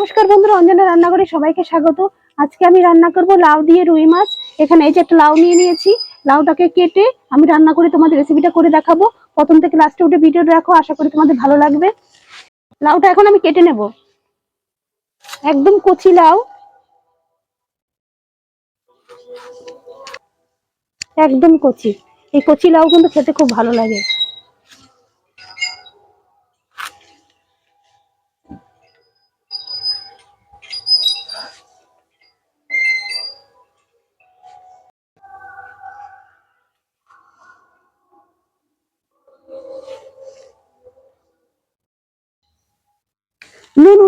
নমস্কার বন্ধুরা, অঞ্জনা রান্নাঘরে সবাইকে স্বাগত। আজকে আমি রান্না করব লাউ দিয়ে রুই মাছ। এখানে এই যে একটা লাউ নিয়ে নিয়েছি। লাউটাকে কেটে আমি রান্না করে তোমাদের রেসিপিটা করে দেখাবো। প্রথম থেকে লাস্টে উঠে ভিডিও রাখো, আশা করি তোমাদের ভালো লাগবে। লাউটা এখন আমি কেটে নেব। একদম কচি লাউ। একদম কচি। এই কচি লাউ কিন্তু খেতে খুব ভালো লাগে।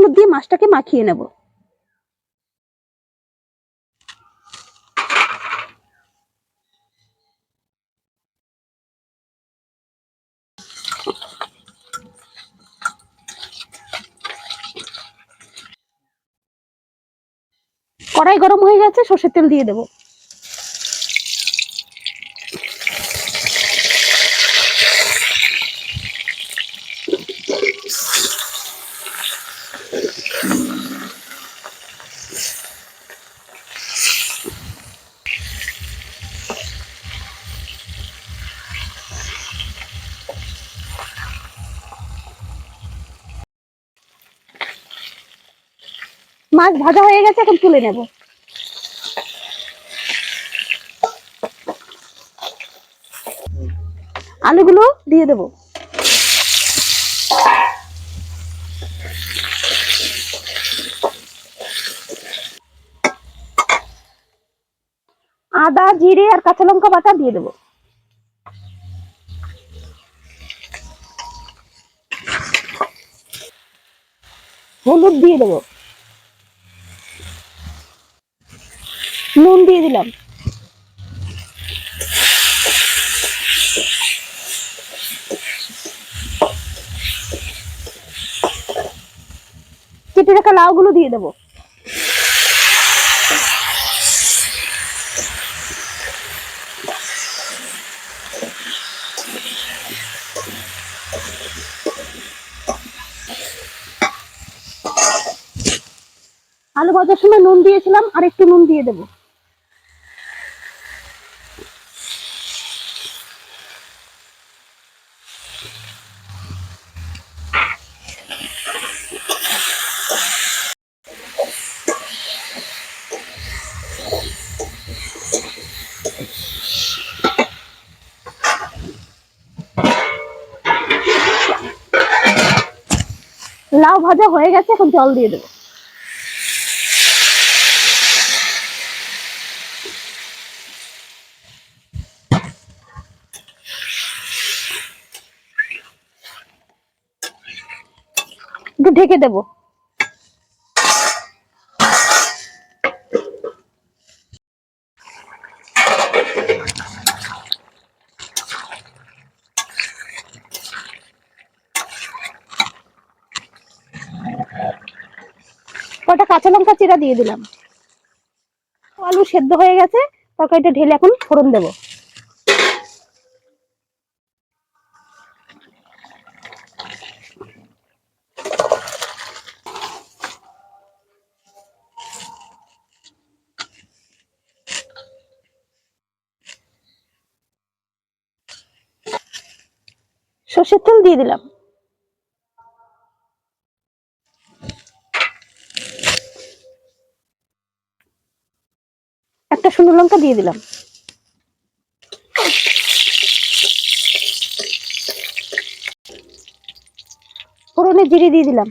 হলুদ দিয়ে মাছটাকে মাখিয়ে নেব। কড়াই গরম হয়ে গেছে সর্ষের তেল দিয়ে দেবো। মাছ ভাজা হয়ে গেছে, এখন তুলে নেব। আলুগুলো দিয়ে দেব। আদা, জিরে আর কাঁচা লঙ্কা বাটা দিয়ে দেবো। হলুদ দিয়ে দেবো। নুন দিয়ে দিলাম। কেটে রাখা লাউগুলো দিয়ে দেবো। আলু ভাজার সময় নুন দিয়েছিলাম, আর একটু নুন দিয়ে দেবো। লাউ ভাজা হয়ে গেছে এখন জল দিয়ে দেবো। ঢেকে দেবো কটা কাঁচা লঙ্কা চিরা দিয়ে দিলাম। আলু সেদ্ধ হয়ে গেছে, তরকারিটা ঢেলে এখন ফোড়ন দেবো। সর্ষের তেল দিয়ে দিলাম। একটা শুকনো লঙ্কা দিয়ে দিলাম। ফোড়নে জিরে দিয়ে দিলাম।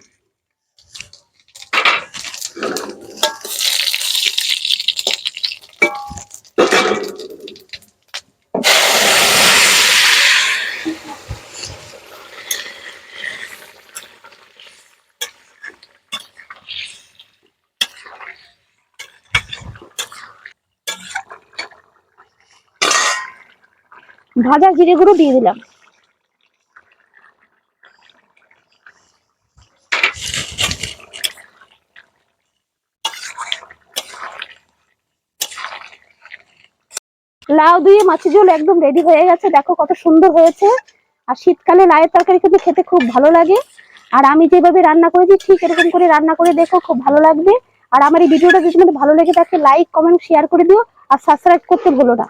ভাজা জিরে গুঁড়ো দিয়ে দিলাম। লাউ দিয়ে মাছের ঝোল একদম রেডি হয়ে গেছে। দেখো কত সুন্দর হয়েছে। আর শীতকালে লাউয়ের তরকারি কিন্তু খেতে খুব ভালো লাগে। আর আমি যেভাবে রান্না করেছি, ঠিক এরকম করে রান্না করে দেখো, খুব ভালো লাগবে। আর আমার এই ভিডিওটা যদি তোমাদের ভালো লেগে থাকে লাইক কমেন্ট শেয়ার করে দিও। আর সাবস্ক্রাইব করতে ভুলো না।